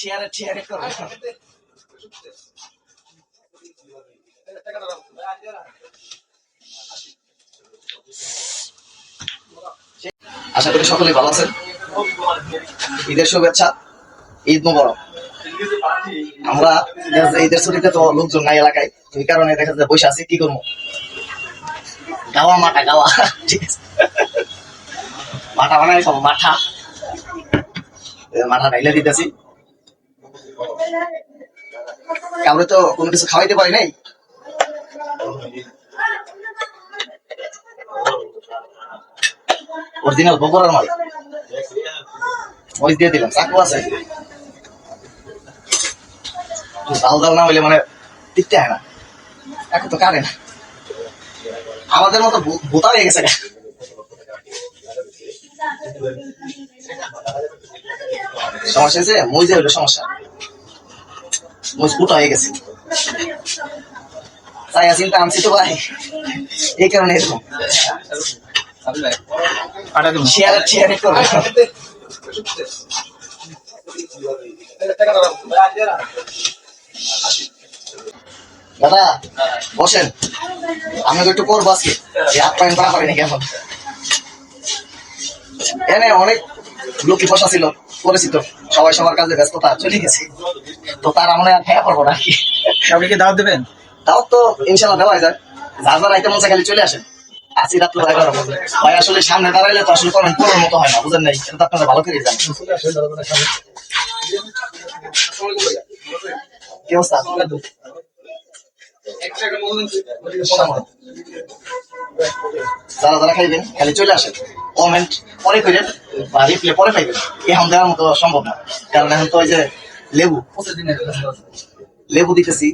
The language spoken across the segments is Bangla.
চেয়ারে চেয়ারে করবে আশা করি সকলে ভালো আছেন। ঈদের শুভেচ্ছা, ঈদ মুবারক। আমরা ঈদের ছুটিতে তো লোকজন নাই এলাকায়, এই কারণে দেখা যায় বসে আছি, কি করব? গাওয়া মাঠা, গাওয়া। ঠিক আছে। মাঠা বানাই খাব, মাঠা। মাঠা ঢাইলে দিতেছি। কাউরে তো কোনো কিছু খাওয়াইতে পারি নাই? অরিজিনাল বগুড়ার মাল। ওই দিয়ে দিলাম, চাকু আছে। ডাল ডাল না হইলে মানে টিকতে হয় না। এখন তো কারে না। আমাদের মতো ভূতা হয়ে গেছে সমস্যা হয়েছে? মইজে হইল সমস্যা। ফুটা হয়ে গেছে। তাই চিন্তা আনছি তো ভাই। এই কারণে এরকম। শেয়ারে শেয়ারে করবে দাদা বসেন। আমি তো একটু করব আজকে। হাত পায়েন করা পারিনি কেমন এনে অনেক লোকই বসা ছিল। পরিচিত সবাই সবার কাজে ব্যস্ততা চলে গেছে। তো তার আমরা আর খেয়া পারব না কি। আপনি কি দাওয়াত দেবেন? তাও তো ইনশাল্লাহ দেওয়া যায়। যার যার আইতে মন খালি চলে আসেন। রাত্রে বাজে। ভাই আসলে সামনে দাঁড়াইলে তো আসলে কমেন্ট করার মতো হয় না বুঝেন নাই? এটা তো আপনারা ভালো করে জানেন। কি অবস্থা? যারা যারা খাইবেন খালি চলে আসেন। কমেন্ট পরে করেন বা রিপ্লে পরে পাইবেন। এখন দেওয়ার মতো সম্ভব না। কারণ এখন তো ওই যে লেবু। লেবু দিতেছি।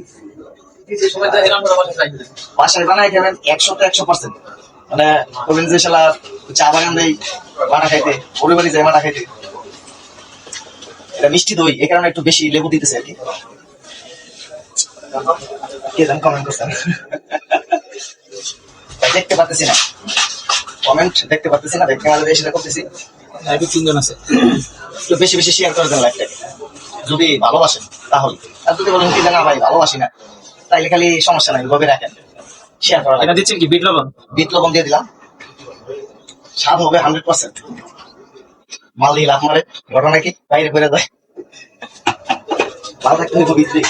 বাসায় বানাই খাবেন একশো তো একশো পার্সেন্ট মানে বলবেন যে শালা চা বাগান দেয় মাটা খাইতে পরিবারই যায় মাটা খাইতে। এটা মিষ্টি দই এ কারণে একটু বেশি লেবু দিতেছে আর কি। কে জান কমেন্ট করছেন দেখতে পাচ্ছি না। কমেন্ট দেখতে পাচ্ছি না দেখতে গেলে সেটা করতেছি। লাইভে তিনজন আছে। একটু বেশি বেশি শেয়ার করে দেন লাইফটাকে যদি ভালোবাসেন তাহলে। আর যদি বলেন কি জানা ভাই ভালোবাসি না। তাইলে খালি সমস্যা নাই গভীর রাখেন। শেয়ার করা এটা দিচ্ছেন কি বিট লবণ বিট লবণ দিয়ে দিলাম। স্বাদ হবে হান্ড্রেড পার্সেন্ট মাল দিয়ে লাভ মারে ঘটনা কি? বাইরে করে দেয় ভালো থাকতে হইব বিক্রি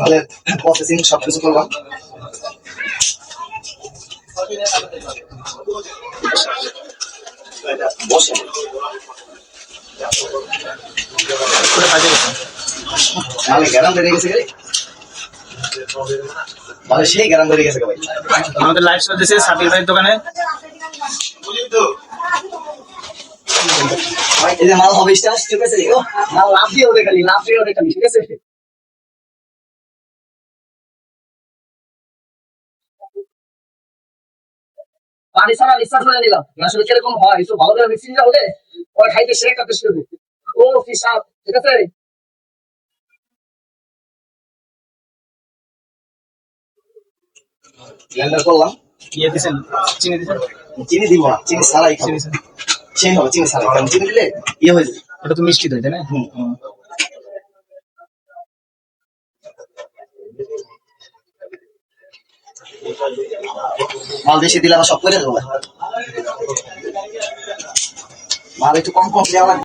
মালের প্রসেসিং সবকিছু করলাম। মালে গ্যারাম বেড়ে গেছে মালে সেই গ্যারাম বেড়ে গেছে ভাই। আমাদের লাইভ চলতেছে সাবির ভাইয়ের দোকানে। এই যে মাল হবে স্টার্ট ঠিক আছে মাল লাভ দিয়ে ওদের খালি লাভ দিয়ে ওদের খালি ঠিক আছে? পানি ছাড়া বিশ্বাস করে নিলাম। আসলে কীরকম হয় একটু ভালো করে মিক্সিং হলে ওরা খাইতে সে কাটতে শুরু করবে। ও কি সাপ ঠিক আছে? ব্লেন্ডার করলাম। ইয়ে দিচ্ছেন চিনি দিচ্ছেন চিনি দিব না চিনি ছাড়াই খাব। চিনি চিনি হবে চিনি ছাড়াই। চিনি দিলে ইয়ে হয়ে যাবে। ওটা তো মিষ্টি দই তাই না? হুম। মাল বেশি দিলে আবার সব করে দেবো। মাল একটু কম কম দেওয়া